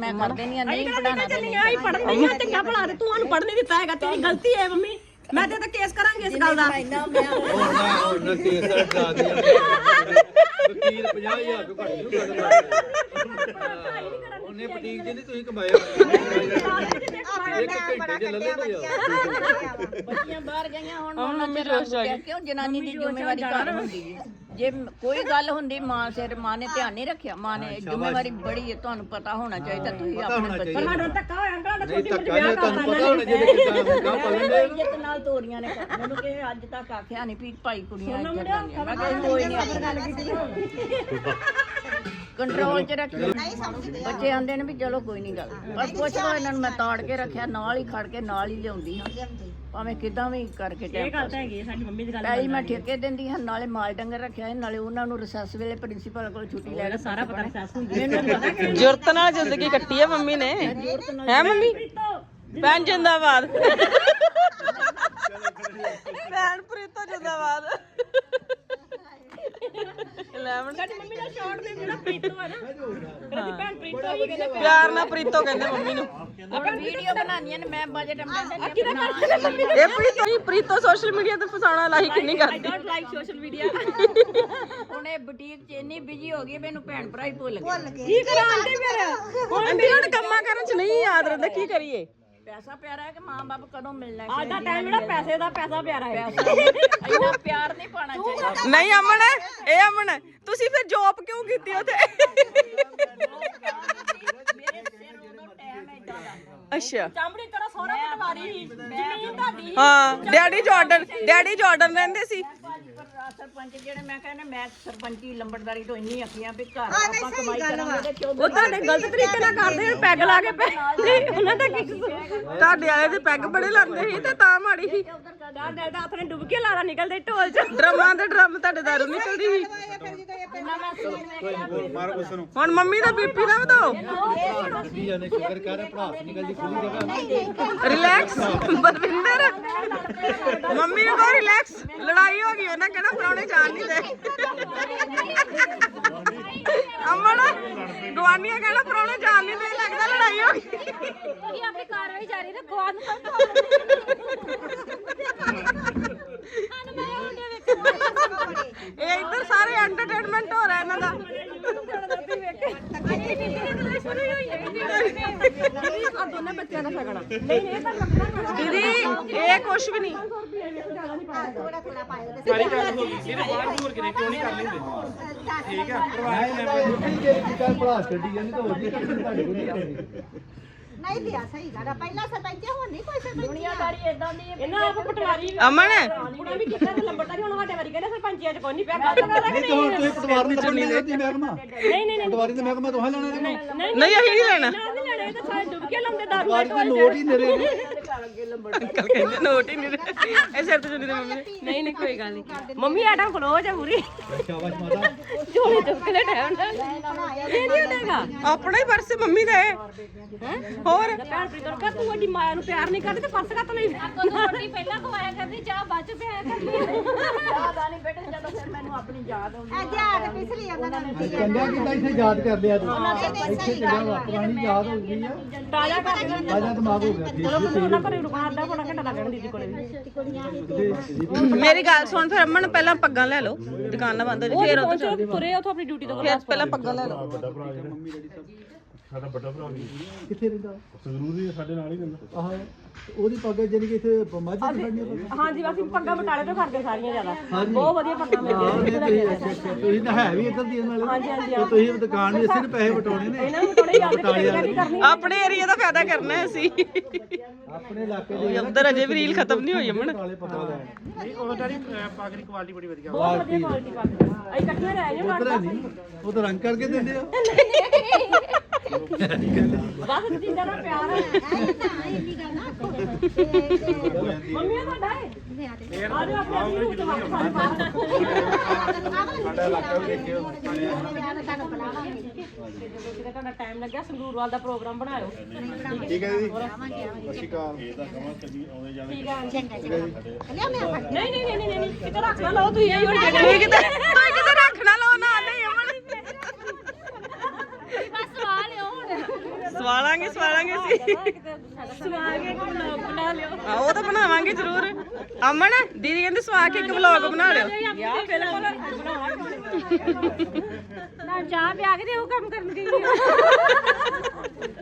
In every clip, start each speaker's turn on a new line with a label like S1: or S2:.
S1: ਮੈਂ ਕਰਦੇ ਨਹੀਂ ਨਹੀਂ ਪੜਾਣਾ ਤੇ ਨਹੀਂ
S2: ਆਈ ਪੜਨ ਨਹੀਂ ਆ ਚੰਗਾ ਭਲਾ ਤੇ ਤੂੰ ਉਹਨੂੰ ਪੜਨ ਨਹੀਂ ਦਿੱਤਾ ਹੈਗਾ ਤੇਰੀ ਗਲਤੀ ਹੈ ਮੰਮੀ। ਮੈਂ ਤੇ ਤਾਂ ਕੇਸ ਕਰਾਂਗੀ ਇਸ ਗੱਲ ਦਾ।
S3: ਉਹਨਾਂ ਉਹਨਾਂ ਕੇਸ ਡਾ ਦਿਆ। ਵਕੀਲ 50000 ਤੋਂ ਘੱਟ ਨਹੀਂ ਕਰਦਾ ਉਹਨੇ ਬਟੀਕ ਜਿਹਨੇ ਤੁਸੀਂ ਕਮਾਇਆ। ਇੱਕ ਘੰਟੇ ਚ ਲੱਲੇ ਤੇ ਆ।
S1: ਬੱਚੀਆਂ ਬਾਹਰ ਗਈਆਂ ਹੁਣ ਮੰਮੀ ਜੋਸ਼ ਜਾ ਕਿਉਂ ਜਨਾਨੀ ਦੀ ਜ਼ਿੰਮੇਵਾਰੀ ਘਰ ਹੁੰਦੀ ਹੈ ਜੇ ਕੋਈ ਗੱਲ ਹੁੰਦੀ ਮਾਂ ਸਿਰ ਮਾਂ ਨੇ ਧਿਆਨ ਨਹੀਂ ਰੱਖਿਆ। ਮਾਂ ਨੇ ਜ਼ਿੰਮੇਵਾਰੀ ਬੜੀ ਹੈ ਤੁਹਾਨੂੰ ਪਤਾ ਹੋਣਾ ਚਾਹੀਦਾ ਤੁਸੀਂ ਆਪਣੇ ਬੱਚੇ
S2: ਸਾਡਾ ਧੱਕਾ ਹੋਇਆ ਅੰਕਲ
S3: ਨਹੀਂ
S2: ਛੋਟੀ
S3: ਧੱਕਾ ਨਹੀਂ ਤੁਹਾਨੂੰ ਪਤਾ ਹੋਣਾ ਜਿਹਦੇ ਕਿਦਾਂ ਗਾਂ ਪਾਲਣ ਦੇ
S1: ਇੱਜ਼ਤ ਨਾਲ ਤੋਰੀਆਂ ਨੇ ਮੈਨੂੰ ਕਿ ਅੱਜ ਤੱਕ ਆਖਿਆ ਨਹੀਂ ਵੀ ਭਾਈ ਕੁੜੀਆਂ ਇੱਜ਼ਤ ਕਰਨੀਆਂ ਮੈਂ ਕੋਈ ਨਹੀਂ। ਆਪਣੀ ਗੱਲ ਕੀਤੀ ਕੰਟਰੋਲ ਚ ਰੱਖੀ। ਬੱਚੇ ਆਂਦੇ ਨੇ ਵੀ ਚਲੋ ਕੋਈ ਨਹੀਂ ਗੱਲ। ਬਸ ਪੁੱਛ ਲਓ ਇਹਨਾਂ ਨੂੰ ਮੈਂ ਤਾੜ ਕੇ ਰੱਖਿਆ ਨਾਲ ਹੀ ਖੜ ਕੇ ਨਾਲ ਹੀ ਲਿਆਉਂਦੀ ਹਾਂ। ਭਾਵੇਂ ਕਿਦਾਂ ਵੀ ਕਰਕੇ
S2: ਇਹ ਗੱਲ ਤਾਂ ਹੈਗੀ ਸਾਡੀ ਮੰਮੀ ਦੀ ਗੱਲ
S1: ਪੈਲੀ ਮੈਂ ਠੇਕੇ ਦਿੰਦੀ ਹਾਂ ਨਾਲੇ ਮਾਲ ਡੰਗਰ ਰੱਖਿਆ ਹੈ ਨਾਲੇ ਉਹਨਾਂ ਨੂੰ ਰਿਸੈਸ ਵੇਲੇ ਪ੍ਰਿੰਸੀਪਲ ਕੋਲ ਛੁੱਟੀ ਲੈ ਕੇ
S2: ਸਾਰਾ ਪਤਾ ਸੱਸ ਹੁੰਦੀ।
S1: ਮੈਨੂੰ ਪਤਾ ਕਿ
S4: ਜੁਰਤ ਨਾਲ ਜ਼ਿੰਦਗੀ ਕੱਟੀ ਹੈ ਮੰਮੀ ਨੇ। ਹੈ ਮੰਮੀ? ਭੈਣ ਜਿੰਦਾਬਾਦ। ਭੈਣ ਪ੍ਰੀਤੋ ਜਿੰਦਾਬਾਦ। ਲੈਮਨ
S2: ਸਾਡੀ ਮੰਮੀ ਦਾ ਸ਼ਾਰਟ ਨੇ ਜਿਹੜਾ ਪ੍ਰੀਤੋ ਹੈ ਨਾ। ਕਦੀ ਭੈਣ ਪ੍ਰੀਤੋ ਹੀ ਕਹਿੰਦੇ
S4: ਪਿਆਰ ਨਾਲ ਪ੍ਰੀਤੋ ਕਹਿੰਦੇ ਮੰਮੀ ਨੂੰ।
S1: ਹੁਣ ਵੀਡੀਓ ਬਣਾਉਣੀਆਂ ਨੇ ਮੈਂ ਬਜਟ ਅੰਦਰ
S4: ਇਹ ਪ੍ਰੀਤੋ ਨਹੀਂ ਪ੍ਰੀਤੋ ਸੋਸ਼ਲ ਮੀਡੀਆ ਤੇ ਫਸਾਉਣਾ ਲਾਈ ਕਿੰਨੀ ਕਰਦੀ?
S2: ਡੋਂਟ ਲਾਈਕ ਸੋਸ਼ਲ ਮੀਡੀਆ
S1: ਹੁਣ ਇਹ ਬੁਟੀਕ 'ਚ ਇੰਨੀ ਬਿਜ਼ੀ ਹੋ ਗਈ ਮੈਨੂੰ ਭੈਣ ਭਰਾ ਹੀ ਭੁੱਲ ਗਏ।
S2: ਕੀ ਕਰਾਂ ਆਂਟੀ ਫਿਰ?
S4: ਹੁਣ ਕੰਮਾਂ ਕਰਨ ਚ ਨਹੀਂ ਯਾਦ ਰਹਿੰਦਾ ਕੀ ਕਰੀਏ?
S1: ਪੈਸਾ ਪਿਆਰਾ ਹੈ ਕਿ ਮਾਂ-ਬਾਪ ਕਦੋਂ ਮਿਲਣਾ
S2: ਅੱਜ ਦਾ ਟਾਈਮ ਜਿਹੜਾ ਪੈਸੇ ਦਾ ਪੈਸਾ ਪਿਆਰਾ ਹੈ।
S1: ਇੰਨਾ ਪਿਆਰ ਨਹੀਂ ਪਾਣਾ ਚਾਹੀਦਾ।
S4: ਨਹੀਂ ਅਮਨ ਇਹ ਅਮਨ ਤੁਸੀਂ ਫਿਰ ਜੌਬ ਕਿਉਂ ਕੀਤੀ ਉੱਥੇ?
S1: ਮੇਰੇ ਸਿਰ ਉਦੋਂ ਟਾਈਮ ਏਦਾਂ ਦਾ
S4: ਅੱਛਾ।
S2: ਚਾਂਬੜੀ ਤੇਰਾ ਸੋਹਰਾ ਪਟਵਾਰੀ ਸੀ। ਜ਼ਮੀਨ ਤੁਹਾਡੀ
S4: ਹਾਂ ਡੈਡੀ ਜਾਰਡਨ ਡੈਡੀ ਜਾਰਡਨ ਰਹਿੰਦੇ ਸੀ।
S1: ਸਰਪੰਚ ਜਿਹੜੇ ਮੈਂ ਕਹਿੰਦਾ ਮੈਂ ਸਰਪੰਚੀ ਲੰਬੜਦਾਰੀ ਤੋਂ ਇੰਨੀ ਅੱਖੀਆਂ ਵੀ ਘਰ ਆਪਾਂ ਕਮਾਈ ਕਰਾਂਗੇ ਤੇ ਕਿਉਂ
S2: ਉਹ ਤੁਹਾਡੇ ਗਲਤ ਤਰੀਕੇ ਨਾਲ ਕਰਦੇ ਨੇ ਪੈਗ ਲਾ ਕੇ ਪੈ ਉਹਨਾਂ ਦਾ ਕੀ ਕਸੂਰ?
S4: ਤੁਹਾਡੇ ਵਾਲੇ ਦੇ ਪੈਗ ਬੜੇ ਲਾਉਂਦੇ ਸੀ ਤੇ ਤਾਂ ਮਾੜੀ ਸੀ।
S2: ਡਾਡੇ ਦਾ ਹੱਥ ਨੇ ਡੁੱਬ ਕੇ ਲਾਲਾ ਨਿਕਲਦੇ ਢੋਲ ਚ।
S4: ਡਰਮਾਂ ਦੇ ਡਰਮ ਤੁਹਾਡੇ ਦਾਰੂ ਨਿਕਲਦੀ ਸੀ।
S3: ਮਾਰ ਉਸ ਨੂੰ।
S4: ਹੁਣ ਮੰਮੀ ਦਾ ਬੀਪੀ ਨਾ ਵਧਾਓ।
S3: ਕਰ ਭੜਾਸ ਨਿਕਲਦੀ ਖੁੱਲੀ ਜਗ੍ਹਾ
S4: ਰਿਲੈਕਸ ਬਰਵਿੰਦਰ ਮੰਮੀ ਨੂੰ ਕਹੋ ਰਿਲੈਕਸ ਲੜਾਈ ਹੋ ਗਈ ਉਹਨਾਂ ਕਹਿਣਾ ਫਰਾਉਣੇ ਜਾਣ ਨਹੀਂ ਦੇ। ਅਮਨ ਗਵਾਨੀਆਂ ਕਹਿਣਾ ਫਰਾਉਣੇ ਜਾਣ ਨਹੀਂ ਦੇ ਲੱਗਦਾ ਲੜਾਈ ਹੋ ਗਈ।
S2: ਤੁਸੀਂ ਆਪਣੀ ਕਾਰਵਾਈ ਜਾਰੀ ਰੱਖੋ ਆਨ
S4: ਇਹ ਇੱਧਰ ਸਾਰੇ ਐਂਟਰਟੇਨਮੈਂਟ ਹੋ ਰਿਹਾ ਇਹਨਾਂ ਦਾ।
S2: ਦੋਨੇ ਬੱਚਿਆਂ ਦਾ ਸਗਣਾ ਨਹੀਂ। ਨਹੀਂ ਇਹ ਤਾਂ ਲੱਗਣਾ
S4: ਦੀਦੀ ਇਹ ਕੁਛ ਵੀ ਨਹੀਂ
S3: ਨਹੀਂ ਜੇ ਕਿਤਾ ਭੜਾਸ ਕੱਢੀ ਜਾਂਦੀ ਤਾਂ ਹੋਰ ਕੀ ਕਰਨੀ ਤੁਹਾਡੇ ਕੋਲ ਨਹੀਂ ਕਰਨੀ
S5: ਨਹੀਂ ਦਿਆ ਸਹੀ ਗੱਲ ਆ ਪਹਿਲਾਂ ਸਰਪੰਚ ਹੁਣ ਨਹੀਂ ਕੋਈ ਸਰਪੰਚ
S1: ਦੁਨੀਆਦਾਰੀ ਇਦਾਂ ਦੀ ਹੈ
S2: ਇਹਨਾਂ ਆਪ ਪਟਵਾਰੀ
S4: ਅਮਨ?
S2: ਕੁੜਾ ਵੀ ਕਿੱਦਾਂ ਤੇ ਲੰਬੜਦਾਰੀ ਹੁਣ ਸਾਡੇ ਵਾਰੀ ਕਹਿੰਦੇ ਸਰਪੰਚੀਆਂ ਚ ਕੋਈ ਨਹੀਂ ਪਿਆ ਗੱਲ ਕਰ
S3: ਨਹੀਂ? ਤਾਂ ਹੁਣ ਤੁਸੀਂ ਪਟਵਾਰ ਦੀ ਚੁਣੀ ਲੈਤੀ ਮਹਿਕਮਾ।
S2: ਨਹੀਂ ਨਹੀਂ
S3: ਪਟਵਾਰੀ ਦੇ ਮਹਿਕਮਾ ਤੋਂ ਲੈਣਾ ਨਹੀਂ
S2: ਨਹੀਂ
S4: ਨਹੀਂ ਅਸੀਂ ਨਹੀਂ ਲੈਣਾ।
S2: ਨਾ ਨਹੀਂ ਲੈਣੇ ਇਹ ਤਾਂ ਸਾਰੇ ਡੁੱਬ ਕੇ ਲਾਉਂਦੇ ਦਾਰੂ
S3: ਪਟਵਾਰੀ ਦੇ ਨੋਟ ਹੀ ਨਰੇ ਨੇ।
S4: ਅੰਕਲ ਕਹਿੰਦੇ ਨੋਟ ਹੀ ਨਹੀਂ ਰਹੇ। ਇਹ ਸਿਰ ਤੇ ਚੁੰਨੀ ਦੇ ਮੰਮੀ
S2: ਨਹੀਂ ਨਹੀਂ ਕੋਈ ਗੱਲ ਨਹੀਂ। ਮੰਮੀ ਆਟਾ ਖਲੋਜ ਆ ਪੂਰੀ।
S3: ਸ਼ਾਬਾਸ਼ ਮਾਤਾ
S2: ਝੋਲੇ ਚੁੱਕ ਕੇ ਟਾਈਮ ਨਾਲ ਇਹ ਨਹੀਂ ਹੁੰਦਾਗਾ।
S4: ਆਪਣਾ ਹੀ ਪਰਸ ਮੰਮੀ ਦਾ ਹੈ? ਹੋਰ?
S2: ਭੈਣ ਪ੍ਰੀਤ ਨੂੰ ਕਹ ਤੂੰ ਅੱਡੀ ਮਾਇਆ ਨੂੰ ਪਿਆਰ ਨਹੀਂ ਕਰਦੀ ਤੇ ਪਰਸ ਕੱਤ ਲਈ?
S6: ਰੋਟੀ ਪਹਿਲਾਂ ਖਵਾਇਆ ਕਰਦੀ ਚਾਹ ਬਾਅਦ ਚ ਪਿਆਇਆ ਕਰਦੀ
S1: ਯਾਦ ਆ ਨਹੀਂ ਬੇਟੇ ਜਦੋਂ ਫਿਰ ਮੈਨੂੰ ਆਪਣੀ ਯਾਦ ਆਉਂਦੀ
S5: ਇਹ ਯਾਦ ਪਿਛਲੀ ਉਹਨਾਂ ਨੇ
S3: ਚੰਗਾ ਕੀਤਾ ਇੱਥੇ ਯਾਦ ਕਰ ਲਿਆ ਤੂੰ। ਇੱਥੇ ਚੰਗਾ ਵਾ ਪੁਰਾਣੀ ਯਾਦ ਹੋ ਗਈ ਆ।
S2: ਤਾਜ਼ਾ ਕਰ
S3: ਤਾਜ਼ਾ ਦਿਮਾਗ ਹੋ ਗਿਆ
S2: ਚਲੋ ਤੁਸੀਂ ਉਹਨਾਂ ਘਰੇ ਰੁਕਣਾ ਅੱਧਾ ਪੌਣਾ ਘੰਟਾ ਲੱਗਣਾ ਦੀਦੀ ਕੋਲੇ ਵੀ।
S4: ਮੇਰੀ ਗੱਲ ਸੁਣ ਫਿਰ ਅਮਨ ਪਹਿਲਾਂ ਪੱਗਾਂ ਲੈ ਲਓ। ਦੁਕਾਨ ਨਾ ਬੰਦ ਹੋ ਜੇ ਫਿਰ ਉਧਰ
S2: ਪਹੁੰਚੋ ਤੁਰੇ ਉਥੋਂ ਆਪਣੀ ਡਿਊਟੀ ਤੋਂ
S4: ਫਿਰ ਪਹਿਲਾਂ ਪੱਗਾਂ ਲੈ ਲਓ।
S7: ਸਾਡਾ ਵੱਡਾ ਭਰਾ ਵੀ
S3: ਕਿੱਥੇ ਰਹਿੰਦਾ?
S7: ਜ਼ਰੂਰੀ ਹੈ ਸਾਡੇ ਨਾਲ ਹੀ ਰਹਿੰਦਾ।
S3: ਆਹ ਉਹਦੀ ਪੱਗ ਜਾਨੀ ਕਿ ਇੱਥੇ ਮਾਝੇ ਚ ਖੜਨੀ ਆ
S2: ਹਾਂਜੀ ਅਸੀਂ ਪੱਗਾਂ ਬਟਾਲੇ ਤੋਂ ਕਰਦੇ ਸਾਰੀਆਂ ਜ਼ਿਆਦਾ। ਬਹੁਤ ਵਧੀਆ ਪੱਗਾਂ ਮਿਲਦੀਆਂ
S3: ਤੁਸੀਂ ਅੱਛਾ ਅੱਛਾ ਤੁਸੀਂ ਤਾਂ ਹੈ ਵੀ ਇੱਧਰ ਦੀ ਨਾਲੇ।
S2: ਹਾਂਜੀ ਹਾਂਜੀ
S3: ਤੇ ਤੁਸੀਂ ਦੁਕਾਨ ਵੀ ਇਸੇ ਨੇ ਪੈਸੇ ਵਟਾਉਣੇ ਨੇ।
S2: ਇਹਨਾਂ ਨੂੰ ਥੋੜੀ ਯਾਦ ਕਰਨੀ ਕਰਨੀ।
S4: ਆਪਣੇ ਏਰੀਆ ਦਾ ਫਾਇਦਾ ਕਰਨਾ ਹੈ ਅਸੀਂ।
S3: ਆਪਣੇ ਇਲਾਕੇ ਦੇ
S4: ਅੰਦਰ ਅਜੇ ਵੀ ਰੀਲ ਖਤਮ ਨਹੀਂ ਹੋਈ ਅਮਨ।
S3: ਕਾਲੇ ਪਤਾ ਲੈਣ।
S7: ਨਹੀਂ ਉਹ ਤਾਂ ਪਾਗ ਦੀ ਕੁਆਲਿਟੀ ਬੜੀ ਵਧੀਆ
S2: ਬਹੁਤ ਵਧੀਆ ਕੁਆਲਿਟੀ ਪੱਗ। ਅਸੀਂ ਇਕੱਠੇ ਰਹਿ ਜਾਓ
S3: ਉਧਰ ਨਹੀਂ। ਉਹ ਤਾਂ ਰੰਗ ਕਰਕੇ ਦਿੰਦੇ ਆ।
S2: ਬਸ ਜਿੰਦਾ ਦਾ ਪਿਆਰ ਹੈ
S5: ਇੰਨੀ ਗੱਲ ਨਾ
S2: ਮੰਮੀ ਆ ਤੁਹਾਡਾ ਹੈ ਆ ਜਾਓ ਆਪਣੇ ਆਪਣੇ ਨੂੰ ਜਵਾਬ ਸਾਰੇ ਬਾਹਰ
S3: ਸਾਡਾ ਇਲਾਕਾ ਵੀ ਦੇਖਿਓ
S2: ਜਦੋਂ ਕਿਤੇ ਤੁਹਾਡਾ ਟਾਈਮ ਲੱਗਿਆ ਸੰਗਰੂਰਵਾਲ ਦਾ ਪ੍ਰੋਗਰਾਮ ਬਣਾਇਓ।
S3: ਠੀਕ ਹੈ ਜੀ। ਸਤਿ ਸ਼੍ਰੀ ਅਕਾਲ।
S7: ਇਹ ਤਾਂ ਕਮਾ ਕਦੀ ਆਉਂਦੇ ਜਾਂਦੇ
S2: ਠੀਕ ਹੈ
S5: ਚੰਗਾ ਚੰਗਾ ਲਿਆ ਮੈਂ
S2: ਨਹੀਂ ਨਹੀਂ ਨਹੀਂ ਨਹੀਂ ਨਹੀਂ ਕਿਤੇ ਰੱਖ ਨਾ ਲਓ ਤੁਸੀਂ। ਇਹ
S4: ਕਿਤੇ ਤੁਸੀਂ ਕਿਤੇ ਰੱਖਣਾ ਲਓ ਨਾ ਨਹੀਂ ਅਮਨ
S6: ਬਸ ਸਵਾਲ ਹੋ ਹੁਣ
S4: ਸਵਾਲ ਸਵਾਲਾਂਗੇ ਸਵਾਲਾਂਗੇ ਸੀ
S2: ਸਵਾ ਕੇ ਵਲੌਗ ਬਣਾ ਲਿਓ
S4: ਆ ਉਹ ਤਾਂ ਬਣਾਵਾਂਗੇ ਜ਼ਰੂਰ। ਅਮਨ ਦੀਦੀ ਕਹਿੰਦੇ ਸਵਾ ਕੇ ਇੱਕ ਵਲੌਗ ਬਣਾ ਲਿਓ।
S2: ਯਾਰ ਬਿਲਕੁਲ ਨਾ ਚਾਹ ਪਿਆ ਕੇ ਤੇ ਉਹ ਕੰਮ ਕਰਨ ਗਈ।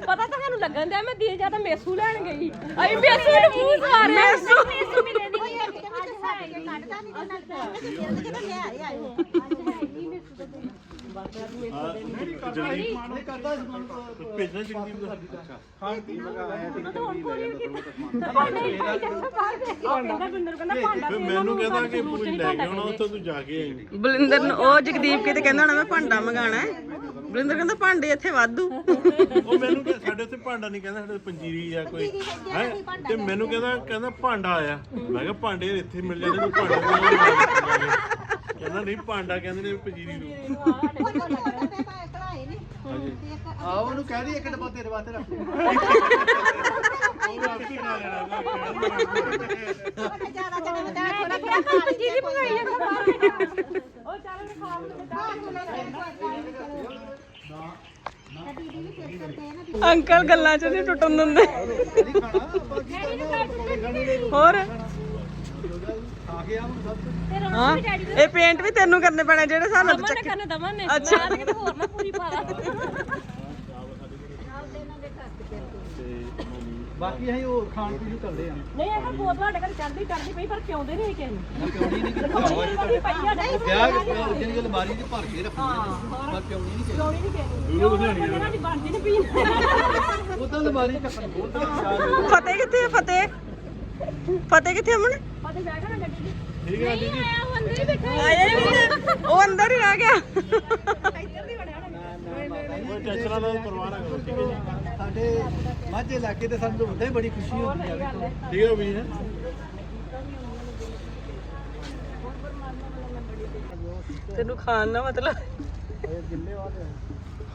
S2: ਪਤਾ ਤਾਂ ਸਾਨੂੰ ਲੱਗਣ ਦਿਆ ਮੈਂ ਦੀਏ ਜਾਂ ਤਾਂ ਮੇਸੂ ਲੈਣ ਗਈ। ਅਈ ਮੇਸੂ ਨੂੰ ਮੂੰਹ ਸਵਾਰ ਮੇਸੂ ਮੇਸੂ ਮਿਲੇ ਦੀ
S8: ਅੱਜ ਸਾਡੇ ਕੇ ਕੱਢਦਾ ਨਹੀਂ ਨਾਲ ਤੇ ਲੈ ਆਏ ਆਇਓ
S7: ਭੇਜਣਾ ਜਗਦੀਪ ਦਾ ਹਾਂ ਕੀ ਮਗਾ ਆਇਆ
S2: ਕਹਿੰਦਾ ਬਿੰਦਰ ਕਹਿੰਦਾ ਭਾਂਡਾ
S7: ਫਿਰ ਮੈਨੂੰ ਕਹਿੰਦਾ ਕਿ ਤੂੰ ਲੈ ਕੇ ਆਉਣਾ ਉੱਥੇ ਤੂੰ ਜਾ ਕੇ ਆਈ।
S4: ਬਲਿੰਦਰ ਨੂੰ ਉਹ ਜਗਦੀਪ ਕਿਤੇ ਕਹਿੰਦਾ ਹੋਣਾ ਮੈਂ ਭਾਂਡਾ ਮੰਗਾਣਾ ਹੈ। ਬਲਿੰਦਰ ਕਹਿੰਦਾ ਭਾਂਡੇ ਇੱਥੇ ਵਾਧੂ।
S7: ਉਹ ਮੈਨੂੰ ਕਿ ਸਾਡੇ ਉੱਥੇ ਭਾਂਡਾ ਨਹੀਂ ਕਹਿੰਦਾ ਸਾਡੇ ਉੱਥੇ ਪੰਜੀਰੀ ਜਾਂ ਕੋਈ। ਹੈ? ਤੇ ਮੈਨੂੰ ਕਹਿੰਦਾ ਕਹਿੰਦਾ ਭਾਂਡਾ ਆਇਆ। ਮੈਂ ਕਿਹਾ ਭਾਂਡੇ ਇੱਥੇ ਮਿਲ ਜਾਂਦੇ ਤੂੰ ਭਾਂਡੇ ਕੇ ਕਹਿੰਦਾ ਨਹੀਂ ਭਾਂਡਾ ਕਹਿੰਦੇ ਨੇ ਪੰਜੀਰੀ ਨੂੰ।
S8: ਕਢਾਏ ਨੇ। ਤੇ ਇੱਕ
S3: ਆ ਉਹਨੂੰ ਕਹਿ ਦੀ ਇੱਕ ਡੱਬਾ ਤੇਰੇ ਵਾਸਤੇ ਰੱਖ
S7: ਉਹ ਆਪੇ ਖਾ ਲੈਣਾ
S8: ਉਹਨੇ ਥੋੜਾ ਖਾ ਲਈ ਦੀ ਪਕਾਈ ਜਾਂਦਾ
S2: ਉਹ ਚੱਲ ਖਾ
S8: ਦੀਦੀ ਵੀ ਫੇਰ ਕਰਦੇ ਆ ਨਾ
S4: ਅੰਕਲ ਗੱਲਾਂ ਚ ਨਹੀਂ ਟੁੱਟਣ ਦਿੰਦੇ। ਹੋਰ? ਹਾਂ ਇਹ ਪੇਂਟ ਵੀ ਤੈਨੂੰ ਕਰਨੇ ਪੈਣੇ ਜਿਹੜੇ ਸਾਨੂੰ
S2: ਦਮਨ ਨੇ
S4: ਚੱਕੇ
S2: ਕਰਨੇ ਦਮਨ ਨੇ।
S4: ਅੱਛਾ।
S2: ਮੈਂ ਤਾਂ ਕਿਤੇ ਹੋਰ ਨਾ ਪੂਰੀ ਪਾ ਲਾ।
S3: ਬਾਕੀ ਅਸੀਂ ਹੋਰ ਖਾਣ ਪੀਣ ਨੂੰ ਕਰਦੇ ਆ।
S2: ਨਹੀਂ ਇਹ ਬੋਤਲ ਸਾਡੇ ਘਰ ਚੜਦੀ ਚੜਦੀ ਪਈ ਪਰ ਪਿਉਂਦੇ ਨਹੀਂ ਕਿਸੇ ਨੂੰ
S3: ਮੈਂ ਪਿਉਣੀ ਨਹੀਂ
S2: ਪਿਉਂਦੀ ਵਾਲੀ ਪਈ ਆ ਨਹੀਂ
S3: ਵਿਆਹ ਜਿਹੜੀ ਅਲਮਾਰੀ ਦੀ ਭਰ ਕੇ ਰੱਖੀ ਮੈਂ ਪਿਉਣੀ ਨਹੀਂ
S2: ਪਿਉਂਦੀ ਨਹੀਂ ਕਿਸੇ ਨੂੰ। ਇਹਨਾਂ ਦੀ ਬਣਦੀ ਨਹੀਂ ਪੀਣ
S3: ਉਹ ਤਾਂ ਅਲਮਾਰੀ ਢੱਕਣ ਖੋਲ ਕੇ
S4: ਫਤਿਹ ਕਿੱਥੇ ਹੈ ਫਤਿਹ? ਫਤਿਹ ਕਿੱਥੇ ਅਮਨ?
S2: ਪਤਾ ਜਾਏਗਾ ਨਾ ਗੱਡੀ 'ਚ ਠੀਕ ਹੈ ਦੀਦੀ। ਆਇਆ ਉਹ ਅੰਦਰ ਹੀ ਬੈਠਾ
S4: ਆਇਆ ਵੀ ਉਹ ਅੰਦਰ ਹੀ ਰਹਿ ਗਿਆ।
S7: ਕੋਈ ਟੈਨਸ਼ਨਾਂ ਦਾ ਪਰਵਾਹ ਨਾ ਕਰੋ ਠੀਕ ਹੈ ਜੀ।
S3: ਸਾਡੇ ਮਾਝੇ ਇਲਾਕੇ ਤੇ ਸਾਨੂੰ ਉਦਾਂ ਹੀ ਬੜੀ ਖੁਸ਼ੀ ਹੁੰਦੀ ਆ ਵੇਖੋ
S7: ਠੀਕ ਹੈ ਵੀਰ।
S4: ਤੈਨੂੰ ਖਾਣ ਦਾ ਮਤਲਬ।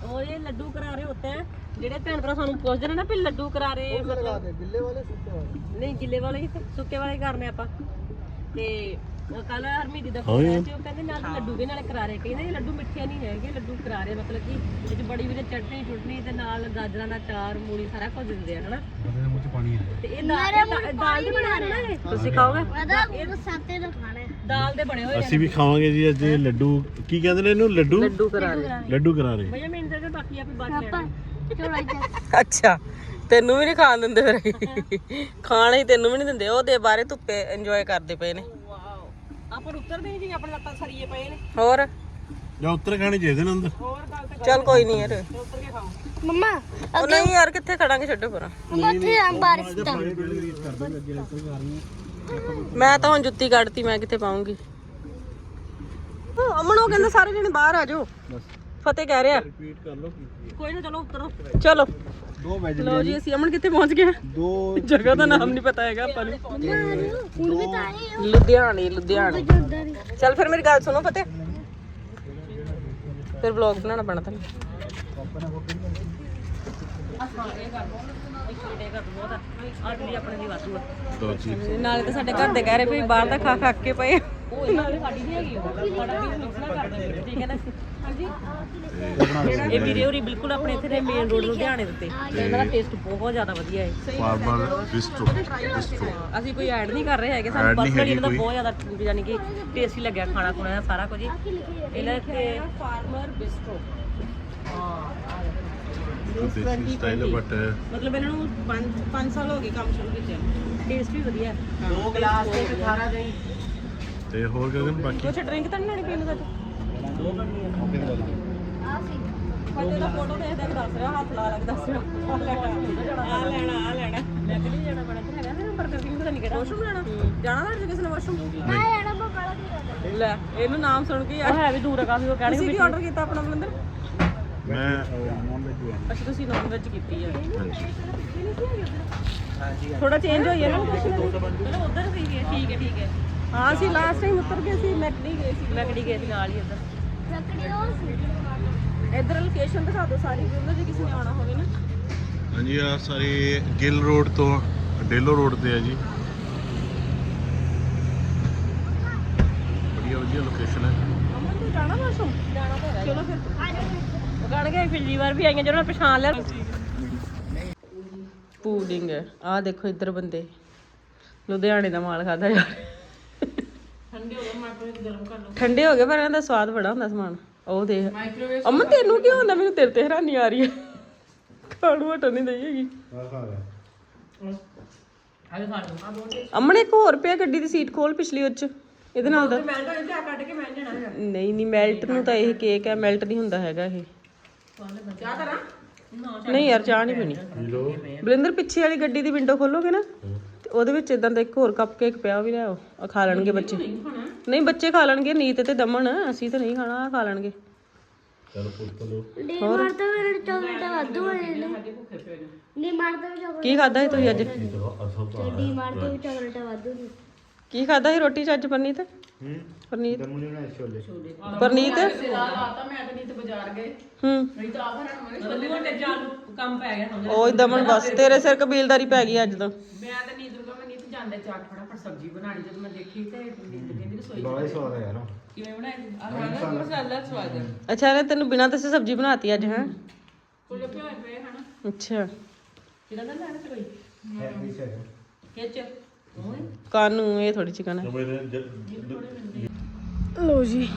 S2: ਉਹ ਇਹ ਲੱਡੂ ਕਰਾਰੇ ਹੁੰਦੇ ਆ ਜਿਹੜੇ ਭੈਣ ਭਰਾ ਸਾਨੂੰ ਪੁੱਛਦੇ ਨੇ ਨਾ ਵੀ ਲੱਡੂ ਕਰਾਰੇ ਮਤਲਬ
S3: ਗਿੱਲੇ ਵਾਲੇ ਸੁੱਤੇ ਵਾਲੇ।
S2: ਨਹੀਂ ਗਿੱਲੇ ਵਾਲੇ ਹੀ ਤੇ ਸੁੱਕੇ ਵਾਲੇ ਕਰਨੇ ਆਪਾਂ। ਤੇ ਕੱਲ ਹਰਮੀਤ ਦਾ ਫੋਨ ਆਇਆ ਸੀ ਉਹ ਕਹਿੰਦੇ ਨਾਲ ਲੱਡੂ ਵੀ ਨਾਲੇ ਕਰਾਰੇ। ਕਹਿੰਦੇ ਇਹ ਲੱਡੂ ਮਿੱਠੇ ਨਹੀਂ ਹੈਗੇ ਲੱਡੂ ਕਰਾਰੇ ਮਤਲਬ ਕਿ ਵਿੱਚ ਬੜੀ ਵੀ ਚਟਨੀ ਚੁਟਨੀ ਤੇ ਨਾਲ ਗਾਜਰਾਂ ਦਾ ਚਾਰ ਮੂਲੀ ਸਾਰਾ ਕੁਝ ਦਿੰਦੇ ਆ ਹਨਾ?
S7: ਉਹਦੇ ਮੂੰਹ 'ਚ ਪਾਣੀ ਆ।
S2: ਤੇ ਇਹ ਦਾਲ ਦਾਲ ਦੇ ਬਣੇ ਨੇ? ਇਹ। ਤੁਸੀਂ ਖਾਓਗੇ?
S8: ਇਹ ਸਾਤੇ ਦਾ ਖਾਣਾ
S2: ਦਾਲ ਦੇ ਬਣੇ ਹੋਏ
S7: ਅਸੀਂ ਵੀ ਖਾਵਾਂਗੇ ਜੀ ਅੱਜ ਇਹ ਲੱਡੂ। ਕੀ ਕਹਿੰਦੇ ਨੇ ਇਹਨੂੰ? ਲੱਡੂ?
S4: ਲੱਡੂ ਕਰਾਰੇ।
S7: ਲੱਡੂ ਕਰਾ ਰਹੇ
S2: ਭਈਆ ਮੈਨੂੰ ਦੇ ਬਾਕੀ ਆਪੇ ਬਾਅਦ ਲੈਣਾ
S4: ਅੱਛਾ ਤੈਨੂੰ ਵੀ ਨਹੀਂ ਖਾਣ ਦਿੰਦੇ ਫਿਰ। ਖਾਣਾ ਹੀ ਤੈਨੂੰ ਵੀ ਨਹੀਂ ਦਿੰਦੇ ਉਹ ਦੇ ਬਾਰੇ ਧੁੱਪੇ ਇੰਜੋਏ ਕਰਦੇ ਪਏ ਨੇ।
S2: ਵਾਓ। ਆਪਾਂ ਉੱਤਰਦੇ ਨਹੀਂ ਜੀ ਆਪਣੇ ਲੱਤਾਂ ਸਰੀਏ ਪਏ ਨੇ।
S4: ਹੋਰ?
S7: ਜਾਂ ਉੱਤਰ ਖਾਣੇ ਚਾਹੀਦੇ ਨੇ ਅੰਦਰ।
S2: ਹੋਰ ਗੱਲ ਤੇ
S4: ਚੱਲ ਕੋਈ ਨਹੀਂ ਯਾਰ।
S2: ਉੱਤਰ ਕੇ ਖਾਓ।
S8: ਮੰਮਾ
S4: ਉਹ ਨਹੀਂ ਯਾਰ ਕਿੱਥੇ ਖੜਾਂਗੇ ਛੱਡੋ ਪਰਾਂ।
S8: ਆ ਬਾਰਿਸ਼
S4: ਮੈਂ ਤਾਂ ਹੁਣ ਜੁੱਤੀ ਕੱਢਤੀ ਮੈਂ ਕਿੱਥੇ ਪਾਉਂਗੀ? ਅਮਨ ਉਹ ਕਹਿੰਦਾ ਸਾਰੇ ਜਣੇ ਬਾਹਰ ਆ ਜਾਓ। ਫਤਿਹ ਕਹਿ ਰਿਹਾ।
S7: ਰਿਪੀਟ ਕਰ ਲਓ ਕੀ
S2: ਕੋਈ ਨਾ ਚਲੋ ਉਤਰੋ।
S4: ਚਲੋ।
S3: ਦੋ ਵੈਜ
S4: ਲਓ ਜੀ ਅਸੀਂ ਅਮਨ ਕਿੱਥੇ ਪਹੁੰਚ ਗਏ
S3: ਦੋ
S4: ਜਗ੍ਹਾ ਦਾ ਨਾਮ ਨਹੀਂ ਪਤਾ ਹੈਗਾ ਆਪਾਂ ਨੂੰ।
S8: ਹੁਣ ਵੀ ਤਾਂ ਆਏ
S4: ਲੁਧਿਆਣੇ ਲੁਧਿਆਣੇ। ਚੱਲ ਫਿਰ ਮੇਰੀ ਗੱਲ ਸੁਣੋ ਫਤਿਹ। ਫਿਰ ਵਲੌਗ ਬਣਾਉਣਾ ਪੈਣਾ
S7: ਜੀ।
S4: ਨਾਲੇ ਤਾਂ ਸਾਡੇ ਘਰ ਦੇ ਕਹਿ ਰਹੇ ਵੀ ਬਾਹਰ ਦਾ ਖਾ ਖਾ ਕੇ ਪਏ
S2: ਉਹ ਇਹਨਾਂ ਦੀ ਸਾਡੀ ਨਹੀਂ ਹੈਗੀ। ਉਹ ਸਾਡਾ ਵੀ ਮਿਕਸ ਨਾ ਠੀਕ ਹੈ ਨਾ? ਇਹ ਵੀਰੇ ਹੋਰੀ ਬਿਲਕੁਲ ਆਪਣੇ ਇੱਥੇ ਦੇ ਮੇਨ ਰੋਡ ਲੁਧਿਆਣੇ ਦੇ ਉੱਤੇ। ਤੇ ਇਹਨਾਂ ਦਾ ਟੇਸਟ ਬਹੁਤ ਜ਼ਿਆਦਾ ਵਧੀਆ ਹੈ।
S7: ਫਾਰਮਰ ਬਿਸਟੋ ਬਿਸਟੋ
S2: ਅਸੀਂ ਕੋਈ ਐਡ ਨਹੀਂ ਕਰ ਰਹੇ ਹੈਗੇ ਸਾਨੂੰ ਪਰਸਨਲੀ ਇਹਨਾਂ ਦਾ ਬਹੁਤ ਜ਼ਿਆਦਾ ਯਾਨੀ ਕਿ ਟੇਸਟੀ ਲੱਗਿਆ ਖਾਣਾ ਖੁਣਾ ਦਾ ਸਾਰਾ ਕੁਝ ਹੀ। ਇਹਨਾਂ ਤੇ ਫਾਰਮਰ ਬਿਸਟ੍ਰੋ
S7: ਦੇਸੀ ਸਟਾਈਲ ਬਟ
S2: ਮਤਲਬ ਇਹਨਾਂ ਨੂੰ 5 5 ਸਾਲ ਹੋ ਗਏ ਕੰਮ ਸ਼ੁਰੂ ਕੀਤੇ ਟੇਸਟ ਵੀ ਵਧੀਆ ਹੈ।
S3: ਦੋ ਗਲਾਸ ਤੇ 18 ਦੇ
S7: ਤੇ ਹੋਰ ਗਗਨ ਬਾਕੀ?
S2: ਕੁਛ ਡਰਿੰਕ ਤਾਂ ਨਹੀਂ ਲੈਣੀ ਪੀਣ ਦਾ ਫਤੇ ਦਾ ਫੋਟੋ ਦੇਖ ਦੇਖ ਦੱਸ ਰਿਹਾ ਹੱਥ ਲਾ ਲੱਗ ਦੱਸ ਰਿਹਾ ਆ ਲੈਣਾ ਆ ਲੈਣਾ ਮੈਂ ਕਿਹੜੀ ਜਾਣਾ ਬੜਾ ਤੇ ਹੈਗਾ ਨਾ ਬਰਗਰ ਕਿੰਗ ਪਤਾ ਨਹੀਂ ਕਿਹੜਾ ਵਾਸ਼ਰੂਮ ਜਾਣਾ ਜਾਣਾ ਨਾ ਕਿਸੇ ਨੇ ਵਾਸ਼ਰੂਮ
S4: ਲੈ ਇਹਨੂੰ ਨਾਮ ਸੁਣ ਕੇ
S2: ਉਹ ਹੈ ਵੀ ਦੂਰ ਆ ਕਾਫੀ ਉਹ ਕਹਿਣਗੇ
S4: ਤੁਸੀਂ ਕੀ ਆਰਡਰ ਕੀਤਾ ਆਪਣਾ ਬਲੰਦਰ
S7: ਮੈਂ
S2: ਅੱਛਾ ਤੁਸੀਂ ਨਾਨ ਵੈਜ ਕੀਤੀ ਹੈ
S7: ਹਾਂਜੀ
S4: ਥੋੜਾ ਚੇਂਜ ਹੋਈ ਹੈ ਨਾ
S2: ਚਲੋ ਉਧਰ ਸੀ ਠੀਕ ਹੈ ਠੀਕ ਹੈ
S4: ਹਾਂ ਅਸੀਂ ਲਾਸਟ ਟਾਈਮ ਉੱਤਰ ਗਏ ਸੀ ਮੈਕਡੀ ਗਏ ਸੀ
S2: ਮੈਂ ਕਿਹੜੀ ਸੀ ਨਾਲ ਹੀ ਇੱਧਰ।
S4: ਇੱਧਰ ਲੋਕੇਸ਼ਨ ਦਿਖਾ ਦਿਓ ਸਾਰੀ ਉਹਨਾਂ ਜੇ ਕਿਸੇ ਨੇ ਆਉਣਾ ਹੋਵੇ ਨਾ।
S7: ਹਾਂਜੀ ਆ ਸਾਰੇ ਗਿੱਲ ਰੋਡ ਤੋਂ ਡੇਲੋ ਰੋਡ ਤੇ ਆ ਜੀ। ਵਧੀਆ ਵਧੀਆ ਲੋਕੇਸ਼ਨ ਹੈ।
S4: ਅਮਨ ਤੂੰ ਜਾਣਾ ਵਾਸ਼ਰੂਮ
S2: ਜਾਣਾ ਤਾਂ? ਹੈ
S4: ਚਲੋ ਫਿਰ।
S2: ਉਹ ਕਹਿਣਗੇ ਪਿਛਲੀ ਵਾਰ ਵੀ ਆਈਆਂ ਜਿਹਨਾਂ ਨੇ ਪਛਾਣ ਲਿਆ।
S4: ਪੂਡਿੰਗ ਆਹ ਦੇਖੋ ਇੱਧਰ ਬੰਦੇ। ਲੁਧਿਆਣੇ ਦਾ ਮਾਲ ਖਾਦਾ ਯਾਰ ਠੰਡੇ ਹੋ ਗਏ ਪਰ ਇਹਨਾਂ ਦਾ ਸਵਾਦ ਬੜਾ ਹੁੰਦਾ ਸਮਾਨ। ਉਹ ਦੇਖ। ਅਮਨ ਤੈਨੂੰ ਕੀ ਹੁੰਦਾ? ਮੈਨੂੰ ਤੇਰੇ ਤੇ ਹੈਰਾਨੀ ਆ ਰਹੀ ਹੈ ਖਾਣੂ ਹਟਣ ਨਹੀਂ ਦਈ ਹੈਗੀ। ਅਮਨ ਇੱਕ ਹੋਰ ਪਿਆ ਗੱਡੀ ਦੀ ਸੀਟ ਖੋਲ ਪਿਛਲੀ ਉੱਚ ਇਹਦੇ ਨਾਲ ਦਾ। ਨਹੀਂ ਨਹੀਂ ਮੈਲਟ ਨੂੰ ਤਾਂ ਇਹ ਕੇਕ ਹੈ ਮੈਲਟ ਨਹੀਂ ਹੁੰਦਾ ਹੈਗਾ ਇਹ। ਨਹੀਂ ਯਾਰ ਚਾਹ ਨਹੀਂ ਪੀਣੀ ਬਲਿੰਦਰ ਪਿੱਛੇ ਵਾਲੀ ਗੱਡੀ ਦੀ ਵਿੰਡੋ ਖੋਲੋਗੇ ਨਾ? ਉਹਦੇ ਵਿੱਚ ਇਦਾਂ ਦਾ ਇੱਕ ਹੋਰ ਕੱਪ ਕੇਕ ਪਿਆ ਉਹ ਵੀ ਲਿਆਓ। ਆ ਖਾ ਲੈਣਗੇ ਬੱਚੇ। ਨਹੀਂ ਬੱਚੇ ਖਾ ਲੈਣਗੇ ਨੀਤ ਤੇ ਦਮਨ ਅਸੀਂ ਤਾਂ ਨਹੀਂ ਖਾਣਾ ਆਹ ਖਾ ਲੈਣਗੇ।
S8: ਡੀ ਮਾਰਟ ਤੋਂ ਮੇਰੇ ਚਾਕਲੇਟ ਵਾਧੂ ਹੋਏ ਨੇ। ਡੀ ਮਾਰਟ ਤੋਂ ਚਾਕਲੇਟ
S4: ਕੀ ਖਾਦਾ ਸੀ ਤੁਸੀਂ ਅੱਜ?
S8: ਡੀ ਮਾਰਟ ਤੋਂ ਚਾਕਲੇਟ ਵਾਧੂ ਨੇ
S4: ਕੀ ਖਾਦਾ ਸੀ ਰੋਟੀ ਚ ਅੱਜ ਪਰਨੀਤ? ਪਰਨੀਤ? ਪਰਨੀਤ? ਹੂੰ।
S2: ਲੱਡੂਆਂ ਤੇ ਜਾਨ ਕੰਮ ਪੈ ਗਿਆ।
S4: ਉਹ ਦਮਨ ਬਸ ਤੇਰੇ ਸਿਰ ਕਬੀਲਦਾਰੀ ਪੈ ਗਈ ਅੱਜ ਤੋਂ।
S5: ਮੈਂ ਤਾਂ ਨੂੰ ਮੈਂ ਨੀਂਦ ਜਾਂਦੇ ਚਾਟ ਫਟਾਫਟ ਸਬਜ਼ੀ ਬਣਾਣੀ ਜਦ ਮੈਂ ਦੇਖੀ ਤੇ ਕਹਿੰਦੀ ਰਸੋਈ
S3: ਬੜਾ ਸਵਾਦ ਆ ਯਾਰ
S5: ਕਿਵੇਂ ਬਣਾਈ? ਆਹ ਮਸਾਲਾ ਸਵਾਦ ਹੈ।
S4: ਅੱਛਾ ਇਹਨੇ ਤੈਨੂੰ ਬਿਨਾਂ ਦੱਸੇ ਸਬਜ਼ੀ ਬਣਾਤੀ ਅੱਜ ਹੈ?
S5: ਕੋਲੇ ਪਿਓ ਪਏ ਹਨਾ?
S4: ਅੱਛਾ।
S5: ਕਿਹਦਾ ਨਾ ਲੈਣਾ ਤੇ ਕੋਈ ਕਿਚ?
S4: ਕਾਨੂੰ ਇਹ ਥੋੜੀ ਚਿਕਨ ਹੈ? ਲੋ ਜੀ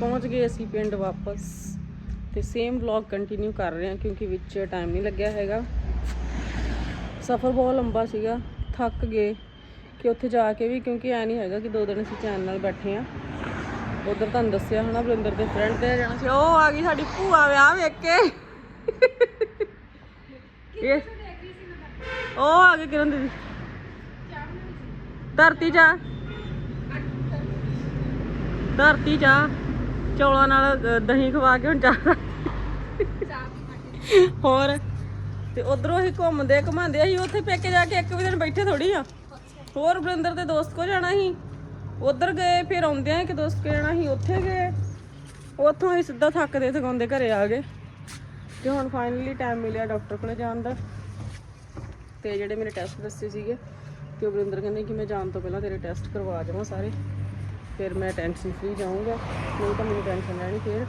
S4: ਪਹੁੰਚ ਗਏ ਅਸੀਂ ਪਿੰਡ ਵਾਪਸ। ਤੇ ਸੇਮ ਵਲੌਗ ਕੰਟੀਨਿਊ ਕਰ ਰਹੇ ਹਾਂ ਕਿਉਂਕਿ ਵਿੱਚ ਟਾਈਮ ਨਹੀਂ ਲੱਗਿਆ ਹੈਗਾ। ਸਫ਼ਰ ਬਹੁਤ ਲੰਬਾ ਸੀਗਾ ਥੱਕ ਗਏ। ਕਿ ਉੱਥੇ ਜਾ ਕੇ ਵੀ ਕਿਉਂਕਿ ਐ ਨਹੀਂ ਹੈਗਾ ਕਿ ਦੋ ਦਿਨ ਅਸੀਂ ਚੈਨ ਨਾਲ ਬੈਠੇ ਆ ਉਧਰ ਤੁਹਾਨੂੰ ਦੱਸਿਆ ਹਨਾ ਬਰਿੰਦਰ ਦੇ ਫਰੈਂਡ ਦੇ ਜਾਣਾ ਸੀ। ਉਹ ਆ ਗਈ ਸਾਡੀ ਭੂਆ ਵਿਆਹ ਵੇਖ ਕੇ। ਇਹ ਉਹ ਆ ਗਈ ਕਿਰਨ ਦੀਦੀ। ਧਰਤੀ ਜਾ ਧਰਤੀ ਜਾ ਚੌਲਾਂ ਨਾਲ ਦਹੀਂ ਖਵਾ ਕੇ ਹੁਣ ਚਾਹ ਹੋਰ। ਤੇ ਉਧਰੋਂ ਹੀ ਘੁੰਮਦੇ ਘਮਾਉਂਦੇ ਅਸੀਂ ਉੱਥੇ ਪੇਕੇ ਜਾ ਕੇ ਇੱਕ ਵੀ ਦਿਨ ਬੈਠੇ ਥੋੜੀ ਆ। ਹੋਰ ਬਰਿੰਦਰ ਦੇ ਦੋਸਤ ਕੋ ਜਾਣਾ ਸੀ? ਉਧਰ ਗਏ, ਫਿਰ ਆਉਂਦਿਆਂ ਆ ਕਿ ਦੋਸਤ ਕੋ ਜਾਣਾ ਸੀ, ਉੱਥੇ ਗਏ। ਉੱਥੋਂ ਅਸੀਂ ਸਿੱਧਾ ਥੱਕਦੇ ਥਕਾਉਂਦੇ ਘਰੇ ਆ ਗਏ। ਤੇ ਹੁਣ ਫਾਈਨਲੀ ਟਾਈਮ ਮਿਲਿਆ ਡਾਕਟਰ ਕੋਲ ਜਾਣ ਦਾ। ਤੇ ਜਿਹੜੇ ਮੇਰੇ ਟੈਸਟ ਦੱਸੇ ਸੀਗੇ, ਤੇ ਉਹ ਵਰਿੰਦਰ ਕਹਿੰਦੇ ਕਿ ਮੈਂ ਜਾਣ ਤੋਂ ਪਹਿਲਾਂ ਤੇਰੇ ਟੈਸਟ ਕਰਵਾ ਜਾਵਾਂ ਸਾਰੇ। ਫਿਰ ਮੈਂ ਟੈਨਸ਼ਨ ਫ੍ਰੀ ਜਾਊਂਗਾ। ਨਹੀਂ ਤਾਂ ਮੈਨੂੰ ਟੈਨਸ਼ਨ ਰਹਿਣੀ ਫਿਰ।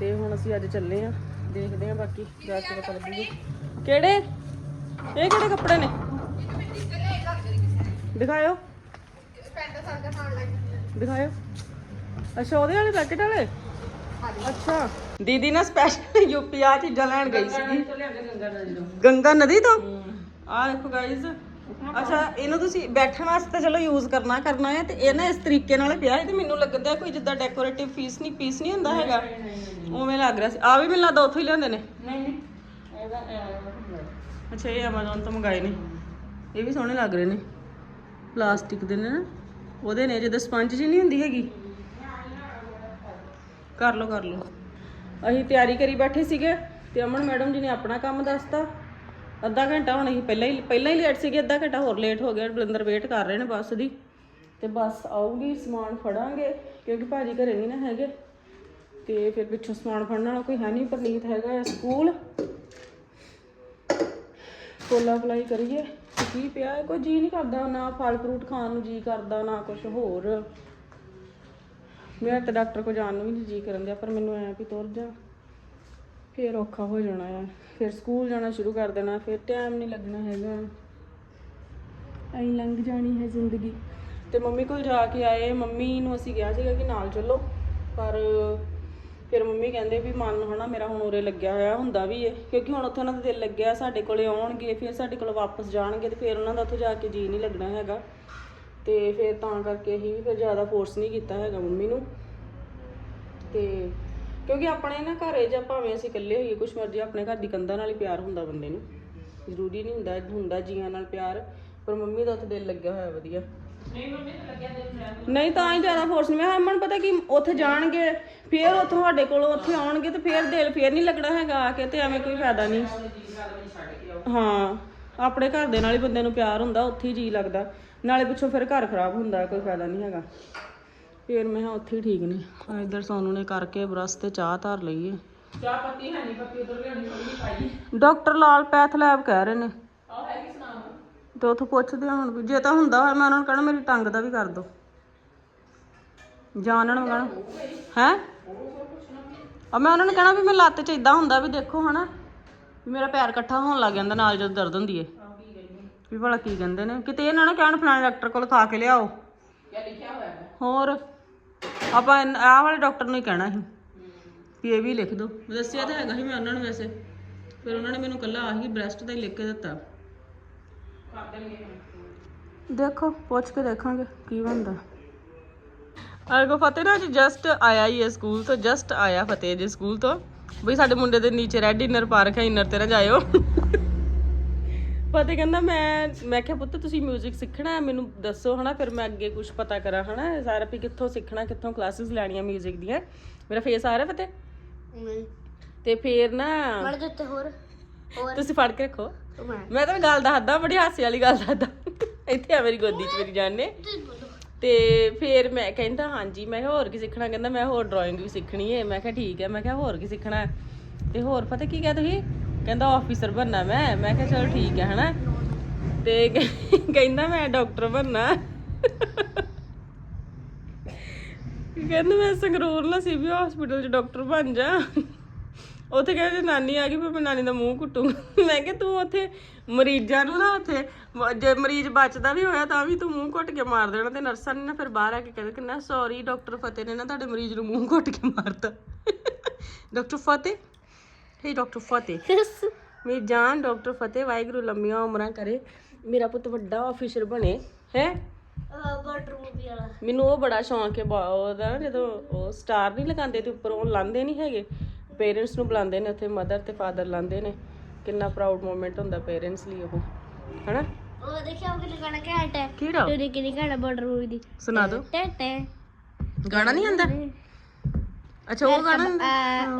S4: ਤੇ ਹੁਣ ਅਸੀਂ ਅੱਜ ਚੱਲੇ ਆ, ਦੇਖਦੇ ਆ ਬਾਕੀ ਜਾ ਕੇ ਪਤਾ ਲੱਗੂਗਾ। ਕਿਹੜੇ? ਇਹ ਕਿਹੜੇ ਕੱਪੜੇ ਨੇ? ਦਿਖਾਇਓ। ਦਿਖਾਇਓ। ਅੱਛਾ ਉਹਦੇ ਵਾਲੇ ਪੈਕੇਟ ਵਾਲੇ? ਅੱਛਾ। ਦੀਦੀ ਨਾ ਸਪੈਸ਼ਲ ਯੂਪੀ ਆ ਚੀਜ਼ਾਂ ਲੈਣ ਗਈ ਸੀਗੀ। ਗੰਗਾ ਨਦੀ ਤੋਂ। ਆ ਦੇਖੋ ਗਾਇਜ਼ ਅੱਛਾ ਇਹਨੂੰ ਤੁਸੀਂ ਬੈਠਣ ਵਾਸਤੇ ਚਲੋ ਯੂਜ਼ ਕਰਨਾ ਕਰਨਾ ਹੈ ਤੇ ਇਹ ਨਾ ਇਸ ਤਰੀਕੇ ਨਾਲ ਪਿਆ ਹੈ ਤੇ ਮੈਨੂੰ ਲੱਗਦਾ ਕੋਈ ਜਿੱਦਾਂ ਡੈਕੋਰੇਟਿਵ ਪੀਸ ਨਹੀਂ ਪੀਸ ਨਹੀਂ ਹੁੰਦਾ ਹੈਗਾ ਉਵੇਂ ਲੱਗ ਰਿਹਾ ਸੀ। ਆ ਵੀ ਮੈਨੂੰ ਲੱਗਦਾ ਉੱਥੋਂ ਹੀ ਲਿਆਉਂਦੇ ਨੇ। ਨਹੀਂ ਨਹੀਂ। ਅੱਛਾ ਇਹ Amazon ਤੋਂ ਮੰਗਾਏ ਨੇ। ਇਹ ਵੀ ਸੋਹਣੇ ਲੱਗ ਰਹੇ ਨੇ। ਪਲਾਸਟਿਕ ਦੇ ਨੇ ਨਾ। ਉਹਦੇ ਨੇ ਜਿੱਦਾਂ ਸਪੰਜ ਜੀ ਨਹੀਂ ਹੁੰਦੀ ਹੈਗੀ। ਕਰ ਲਓ ਕਰ ਲਓ। ਅਸੀਂ ਤਿਆਰੀ ਕਰੀ ਬੈਠੇ ਸੀਗੇ ਤੇ ਅਮਨ ਮੈਡਮ ਜੀ ਨੇ ਆਪਣਾ ਕੰਮ ਦੱਸਤਾ। ਅੱਧਾ ਘੰਟਾ ਹੁਣ ਅਸੀਂ ਪਹਿਲਾਂ ਹੀ ਪਹਿਲਾਂ ਹੀ ਲੇਟ ਸੀਗੇ, ਅੱਧਾ ਘੰਟਾ ਹੋਰ ਲੇਟ ਹੋ ਗਿਆ। ਬਲਿੰਦਰ ਵੇਟ ਕਰ ਰਹੇ ਨੇ ਬੱਸ ਦੀ। ਤੇ ਬੱਸ ਆਊਗੀ, ਸਮਾਨ ਫੜਾਂਗੇ, ਕਿਉਂਕਿ ਭਾਜੀ ਘਰੇ ਨਹੀਂ ਨਾ ਹੈਗੇ। ਤੇ ਫਿਰ ਪਿੱਛੋਂ ਸਮਾਨ ਫੜਨ ਵਾਲਾ ਕੋਈ ਹੈ ਨਹੀਂ, ਪਰਨੀਤ ਹੈਗਾ ਸਕੂਲ। ਕੋਲਾ ਅਪਲਾਈ ਕਰੀਏ। ਕੀ ਪਿਆ? ਹੈ ਕੋਈ ਜੀ ਨਹੀਂ ਕਰਦਾ ਨਾ ਫਲ ਫਰੂਟ ਖਾਣ ਨੂੰ ਜੀ ਕਰਦਾ, ਨਾ ਕੁਝ ਹੋਰ। ਮੇਰਾ ਤਾਂ ਡਾਕਟਰ ਕੋ ਜਾਣ ਨੂੰ ਵੀ ਨਹੀਂ ਜੀ ਕਰਨ ਦਿਆ, ਪਰ ਮੈਨੂੰ ਐਂ ਵੀ ਤੁਰ ਜਾ। ਫੇਰ ਔਖਾ ਹੋ ਜਾਣਾ ਆ। ਫਿਰ ਸਕੂਲ ਜਾਣਾ ਸ਼ੁਰੂ ਕਰ ਦੇਣਾ, ਫਿਰ ਟਾਈਮ ਨਹੀਂ ਲੱਗਣਾ ਹੈਗਾ। ਐਂ ਲੰਘ ਜਾਣੀ ਹੈ ਜ਼ਿੰਦਗੀ। ਤੇ ਮੰਮੀ ਕੋਲ ਜਾ ਕੇ ਆਏ, ਮੰਮੀ ਨੂੰ ਅਸੀਂ ਕਿਹਾ ਸੀਗਾ ਕਿ ਨਾਲ ਚੱਲੋ, ਪਰ ਫਿਰ ਮੰਮੀ ਕਹਿੰਦੇ ਵੀ ਮਨ ਹਨਾ ਮੇਰਾ ਹੁਣ ਉਰੇ ਲੱਗਿਆ ਹੋਇਆ ਹੁੰਦਾ ਵੀ ਏ ਕਿਉਂਕਿ ਹੁਣ ਉੱਥੇ ਉਹਨਾਂ ਦਾ ਦਿਲ ਲੱਗਿਆ ਸਾਡੇ ਕੋਲੇ ਆਉਣਗੇ, ਫਿਰ ਸਾਡੇ ਕੋਲ ਵਾਪਸ ਜਾਣਗੇ ਤੇ ਫਿਰ ਉਹਨਾਂ ਦਾ ਉੱਥੇ ਜਾ ਕੇ ਜੀ ਨਹੀਂ ਲੱਗਣਾ ਹੈਗਾ। ਤੇ ਫਿਰ ਤਾਂ ਕਰਕੇ ਅਸੀਂ ਵੀ ਫਿਰ ਜ਼ਿਆਦਾ ਫੋਰਸ ਨਹੀਂ ਕੀਤਾ ਹੈਗਾ ਮੰਮੀ ਨੂੰ। ਤੇ ਕਿਉਂਕਿ ਆਪਣੇ ਨਾ ਘਰੇ ਜਾਂ ਭਾਵੇਂ ਅਸੀਂ ਇਕੱਲੇ ਹੋਈਏ, ਕੁਛ ਮਰਜ਼ੀ ਆਪਣੇ ਘਰ ਦੀ ਕੰਧਾਂ ਨਾਲ ਹੀ ਪਿਆਰ ਹੁੰਦਾ ਬੰਦੇ ਨੂੰ। ਜ਼ਰੂਰੀ ਨਹੀਂ ਹੁੰਦਾ ਹੁੰਦਾ ਜੀਆਂ ਨਾਲ ਪਿਆਰ, ਪਰ ਮੰਮੀ ਦਾ ਉੱਥੇ ਦਿਲ ਲੱਗਿਆ ਹੋਇਆ ਵਧੀਆ। ਨਹੀਂ ਤਾਂ ਹੀ ਜ਼ਿਆਦਾ ਫੋਰਸ ਨਹੀਂ। ਮੈਂ ਕਿਹਾ ਅਮਨ ਪਤਾ ਕੀ ਉੱਥੇ ਜਾਣਗੇ ਫਿਰ ਉੱਥੋਂ ਤੁਹਾਡੇ ਕੋਲੋਂ ਉੱਥੇ ਆਉਣਗੇ ਤੇ ਫਿਰ ਦਿਲ ਫਿਰ ਨਹੀਂ ਲੱਗਣਾ ਹੈਗਾ ਆ ਕੇ ਤੇ ਐਵੇਂ ਕੋਈ ਫਾਇਦਾ ਨਹੀਂ। ਹਾਂ ਆਪਣੇ ਘਰ ਦੇ ਨਾਲ ਹੀ ਬੰਦੇ ਨੂੰ ਪਿਆਰ ਹੁੰਦਾ ਉੱਥੇ ਹੀ ਜੀ ਲੱਗਦਾ। ਨਾਲੇ ਪਿੱਛੋਂ ਫਿਰ ਘਰ ਖਰਾਬ ਹੁੰਦਾ ਕੋਈ ਫਾਇਦਾ ਨਹੀਂ ਹੈਗਾ। ਫਿਰ ਮੈਂ ਕਿਹਾ ਉੱਥੇ ਹੀ ਠੀਕ ਨੇ। ਆ ਇੱਧਰ ਸੋਨੂ ਨੇ ਕਰਕੇ ਬਰਸ ਤੇ ਚਾਹ ਧਰ ਲਈ ਹੈ
S5: ਚਾਹ ਪੱਤੀ ਹੈ ਨਹੀਂ ਪੱਤੀ ਉਧਰ ਲਿਆਉਣੀ ਪਾਈ।
S4: ਡਾਕਟਰ ਲਾਲ ਪੈਥ ਲੈਬ ਕਹਿ ਰਹੇ ਨੇ। ਤੇ ਉੱਥੋਂ ਪੁੱਛਦੇ ਹੁਣ ਵੀ, ਜੇ ਤਾਂ ਹੁੰਦਾ ਹੋਇਆ, ਮੈਂ ਉਹਨਾਂ ਨੂੰ ਕਹਿਣਾ, ਮੇਰੀ ਟੰਗ ਦਾ ਵੀ ਕਰ ਦਿਓ ਜਾਂ ਉਹਨਾਂ ਨੂੰ ਕਹਿਣਾ ਹੈ? ਆ ਮੈਂ ਉਹਨਾਂ ਨੂੰ ਕਹਿਣਾ ਵੀ ਮੈਂ ਲੱਤ 'ਚ ਇਦਾਂ ਹੁੰਦਾ ਵੀ ਦੇਖੋ ਹਨਾ, ਵੀ ਮੇਰਾ ਪੈਰ ਇਕੱਠਾ ਹੋਣ ਲੱਗ ਜਾਂਦਾ, ਨਾਲ ਜਦੋਂ ਦਰਦ ਹੁੰਦੀ ਏ। ਵੀ ਭਲਾ ਕੀ ਕਹਿੰਦੇ ਨੇ। ਕਿਤੇ ਇਹ ਨਾ ਨਾ ਕਹਿਣ, ਫਲਾਣੇ ਡਾਕਟਰ ਕੋਲ ਖਾ ਕੇ ਲਿਆਓ। ਹੋਰ, ਆਪਾਂ ਇਨ- ਆਹ ਵਾਲੇ ਡਾਕਟਰ ਨੂੰ ਹੀ ਕਹਿਣਾ ਸੀ, ਵੀ ਇਹ ਵੀ ਲਿਖ ਦਿਓ ਦੱਸਿਆ ਤਾਂ ਹੈਗਾ ਸੀ ਮੈਂ ਉਹਨਾਂ ਨੂੰ ਵੈਸੇ, ਫਿਰ ਉਹਨਾਂ ਨੇ ਮੈਨੂੰ ਕੱਲਾ ਆਹੀ ਬ੍ਰੈਸਟ ਦਾ ਹੀ ਲਿਖ ਕੇ ਦਿੱਤਾ। ਦੇਖੋ ਪੁੱਛ ਕੇ ਦੇਖਾਂਗੇ ਕੀ ਬਣਦਾ ਅਰਗੋ ਫਤਿਹ ਨਾ ਅੱਜ ਜਸਟ ਆਇਆ ਹੀ ਹੈ ਸਕੂਲ ਤੋਂ ਜਸਟ ਆਇਆ ਫਤਿਹ ਜੀ ਸਕੂਲ ਤੋਂ ਬਈ ਸਾਡੇ ਮੁੰਡੇ ਦੇ ਨੀਚੇ ਰੈਡ ਇਨਰ ਪਾ ਰੱਖਿਆ ਇਨਰ ਤੇ ਨਾ ਜਾਇਓ ਫਤਿਹ ਕਹਿੰਦਾ ਮੈਂ ਮੈਂ ਕਿਹਾ ਪੁੱਤ ਤੁਸੀਂ 뮤직 ਸਿੱਖਣਾ ਹੈ ਮੈਨੂੰ ਦੱਸੋ ਹਨਾ ਫਿਰ ਮੈਂ ਅੱਗੇ ਕੁਝ ਪਤਾ ਕਰਾਂ ਹਨਾ ਸਾਰਾ ਵੀ ਕਿੱਥੋਂ ਸਿੱਖਣਾ ਕਿੱਥੋਂ ਕਲਾਸਿਸ ਲੈਣੀਆਂ 뮤직 ਦੀਆਂ ਮੇਰਾ ਫੇਸ ਆ ਰਿਹਾ ਫਤਿਹ ਤੇ ਫੇਰ ਨਾ
S8: ਮੜ ਦਿੱਤੇ ਹੋਰ
S4: ਤੁਸੀਂ ਫੜ ਕੇ ਰੱਖੋ। ਮੈਂ। ਤਾਂ ਗੱਲ ਦੱਸਦਾ ਬੜੀ ਹਾਸੇ ਵਾਲੀ ਗੱਲ ਦੱਸਦਾ। ਇੱਥੇ ਆ ਮੇਰੀ ਗੋਦੀ 'ਚ ਮੇਰੀ ਜਾਨ ਨੇ। ਤੇ ਫਿਰ ਮੈਂ ਕਹਿੰਦਾ ਹਾਂਜੀ ਮੈਂ ਕਿਹਾ ਹੋਰ ਕੀ ਸਿੱਖਣਾ? ਕਹਿੰਦਾ ਮੈਂ ਹੋਰ ਡਰਾਇੰਗ ਵੀ ਸਿੱਖਣੀ ਹੈ ਮੈਂ ਕਿਹਾ ਠੀਕ ਹੈ ਮੈਂ ਕਿਹਾ ਹੋਰ ਕੀ ਸਿੱਖਣਾ? ਹੈ? ਤੇ ਹੋਰ ਪਤਾ ਕੀ ਕਿਹਾ ਤੁਸੀਂ? ਕਹਿੰਦਾ ਆਫੀਸਰ ਬਣਨਾ ਮੈਂ। ਮੈਂ ਕਿਹਾ ਚਲੋ ਠੀਕ ਹੈ ਹਨਾ? ਤੇ ਕਹਿ- ਕਹਿੰਦਾ ਮੈਂ ਡਾਕਟਰ ਬਣਨਾ। ਕਹਿੰਦਾ ਮੈਂ ਸੰਗਰੂਰ ਨਾ ਸੀਬੀ ਹਸਪੀਟਲ 'ਚ ਡਾਕਟਰ ਬਣ ਜਾ। ਉੱਥੇ ਕਹਿੰਦੇ ਨਾਨੀ ਆ ਗਈ ਫਿਰ ਮੈਂ ਨਾਨੀ ਦਾ ਮੂੰਹ ਕੁੱਟੂੰਗਾ। ਮੈਂ ਕਿਹਾ ਤੂੰ ਉੱਥੇ ਮਰੀਜ਼ਾਂ ਨੂੰ ਨਾ ਉੱਥੇ ਮ- ਜੇ ਮਰੀਜ਼ ਬਚਦਾ ਵੀ ਹੋਇਆ ਤਾਂ ਵੀ ਤੂੰ ਮੂੰਹ ਘੁੱਟ ਕੇ ਮਾਰ ਦੇਣਾ ਤੇ ਨਰਸਾਂ ਨੇ ਨਾ ਫਿਰ ਬਾਹਰ ਆ ਕੇ ਕਹਿੰਦੇ ਕਿ ਨਾ ਸੌਰੀ ਡਾਕਟਰ ਫਤਿਹ ਨੇ ਨਾ ਤੁਹਾਡੇ ਮਰੀਜ਼ ਨੂੰ ਮੂੰਹ ਘੁੱਟ ਕੇ ਮਾਰਤਾ। ਡਾਕਟਰ ਫਤਿਹ? ਹੇ ਡਾਕਟਰ ਫਤਿਹ। ਮੇਰੀ ਜਾਨ ਡਾਕਟਰ ਫਤਿਹ ਵਾਹਿਗੁਰੂ ਲੰਮੀਆਂ ਉਮਰਾਂ ਕਰੇ। ਮੇਰਾ ਪੁੱਤ ਵੱਡਾ ਆਫੀਸਰ ਬਣੇ ਹੈ?
S8: ਬਟਰ ਮੂਵੀ ਵਾਲਾ।
S4: ਮੈਨੂੰ ਉਹ ਬੜਾ ਸ਼ੌਂਕ ਹੈ ਬਾ- ਉਹਦਾ ਨਾ ਜਦੋਂ ਉਹ ਸਟਾਰ ਨਹੀਂ ਲਗਾਉਂਦੇ ਤੇ ਉੱਪਰ ਉਹ ਲਾਉਂਦੇ ਨਹੀਂ ਹੈਗੇ। ਪੇਰੈਂਟਸ ਨੂੰ ਬੁਲਾਉਂਦੇ ਨੇ ਉੱਥੇ ਮਦਰ ਤੇ ਫਾਦਰ ਲਾਉਂਦੇ ਨੇ। ਕਿੰਨਾ ਪ੍ਰਾਊਡ ਮੂਮੈਂਟ ਹੁੰਦਾ ਪੇਰੈਂਟਸ ਲਈ ਉਹ ਹਨਾ?
S8: ਉਹ ਦੇਖਿਆ ਉਹ ਕਿਹਨੇ ਗਾਣਾ ਘੈਂਟ ਹੈ।
S4: ਕਿਹੜਾ?
S8: ਤੇਰੀ ਕਿਹਨੀ ਗਾਣਾ ਬਟਰ ਮੂਵੀ ਦੀ।
S4: ਸੁਣਾ ਦਿਓ
S8: ਟੇ ਟੇ।
S4: ਗਾਣਾ ਨਹੀਂ ਆਂਦਾ ਅੱਛਾ ਉਹ ਗਾਣਾ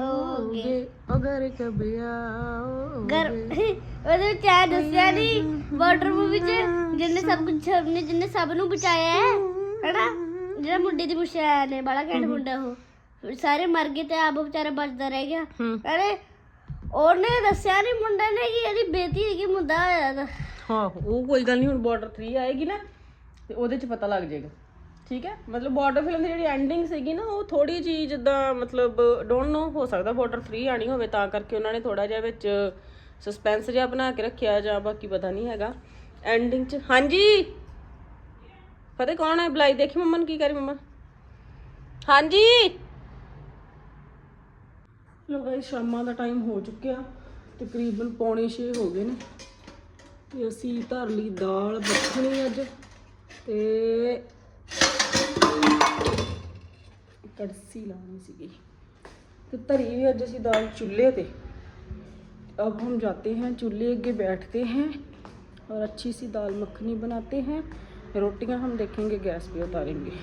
S8: ਓਗੇ
S4: ਅਗਰ ਕਭੀ ਆਓ
S8: ਗਰ ਉਹਦੇ ਵਿੱਚ ਆ ਦੱਸਿਆ ਨਹੀਂ ਬਟਰ ਮੂਵੀ ਚ ਜਿੰਨੇ ਸਭ ਕੁਝ ਨੇ ਜਿੰਨੇ ਸਭ ਨੂੰ ਬਚਾਇਆ ਹੈ ਹੈਨਾ? ਜਿਹੜਾ ਮੁੰਡੇ ਦੀ ਮੁਸ਼ਿਆ ਨੇ ਬੜਾ ਘੈਂਟ ਮੁੰਡਾ ਉਹ। ਸਾਰੇ ਮਰ ਗਏ ਤੇ ਆਪ ਵਿਚਾਰਾ ਬਚਦਾ ਰਹਿ ਗਿਆ।
S4: ਹੂੰ।
S8: ਅਰੇ ਉਹਨੇ ਦੱਸਿਆ ਨਹੀਂ ਮੁੰਡੇ ਨੇ ਕਿ ਇਹਦੀ ਬੇਟੀ ਹੈਗੀ ਮੁੰਡਾ ਹੋਇਆ ਦਾ
S4: ਹਾਂ ਉਹ ਕੋਈ ਗੱਲ ਨਹੀਂ ਹੁਣ ਬਾਰਡਰ 3 ਆਏਗੀ ਨਾ ਤੇ ਉਹਦੇ ਚ ਪਤਾ ਲੱਗ ਜਾਏਗਾ। ਠੀਕ ਹੈ? ਮਤਲਬ ਬਾਰਡਰ ਫਿਲਮ ਦੀ ਜਿਹੜੀ ਐਂਡਿੰਗ ਸੀਗੀ ਨਾ ਉਹ ਥੋੜੀ ਜੀ ਜਿੱਦਾਂ ਮਤਲਬ ਡੋਨਟ ਨੋ ਹੋ ਸਕਦਾ ਬਾਰਡਰ 3 ਆਣੀ ਹੋਵੇ ਤਾਂ ਕਰਕੇ ਉਹਨਾਂ ਨੇ ਥੋੜਾ ਜਿਹਾ ਵਿੱਚ ਸਸਪੈਂਸ ਜਿਹਾ ਬਣਾ ਕੇ ਰੱਖਿਆ ਜਾਂ ਬਾਕੀ ਪਤਾ ਨਹੀਂ ਹੈਗਾ। ਐਂਡਿੰਗ ਚ ਹਾਂਜੀ? ਪਤਾ ਕੌਣ ਹੈ? ਬੁਲਾਈ ਦੇਖੀ ਮੰਮਾ ਨੂੰ ਕੀ ਕਰੀ ਮੰਮਾ? ਹਾਂਜੀ? ਲੋ ਗਾਇਸ ਸ਼ਾਮਾਂ ਦਾ ਟਾਈਮ ਹੋ ਚੁੱਕਿਆ ਤਕਰੀਬਨ ਪੌਣੇ 6 ਹੋ ਗਏ ਨੇ ਤੇ ਅਸੀਂ ਧਰ ਲਈ ਦਾਲ ਮੱਖਣੀ ਅੱਜ ਤੇ ਕੜਸੀ ਲਾਉਣੀ ਸੀਗੀ ਤੇ ਧਰੀ ਵੀ ਅੱਜ ਅਸੀਂ दाल चूल्हे पे अब हम जाते हैं चूल्हे आगे बैठते हैं और अच्छी सी दाल मखनी बनाते हैं रोटियां हम देखेंगे गैस पे उतारेंगे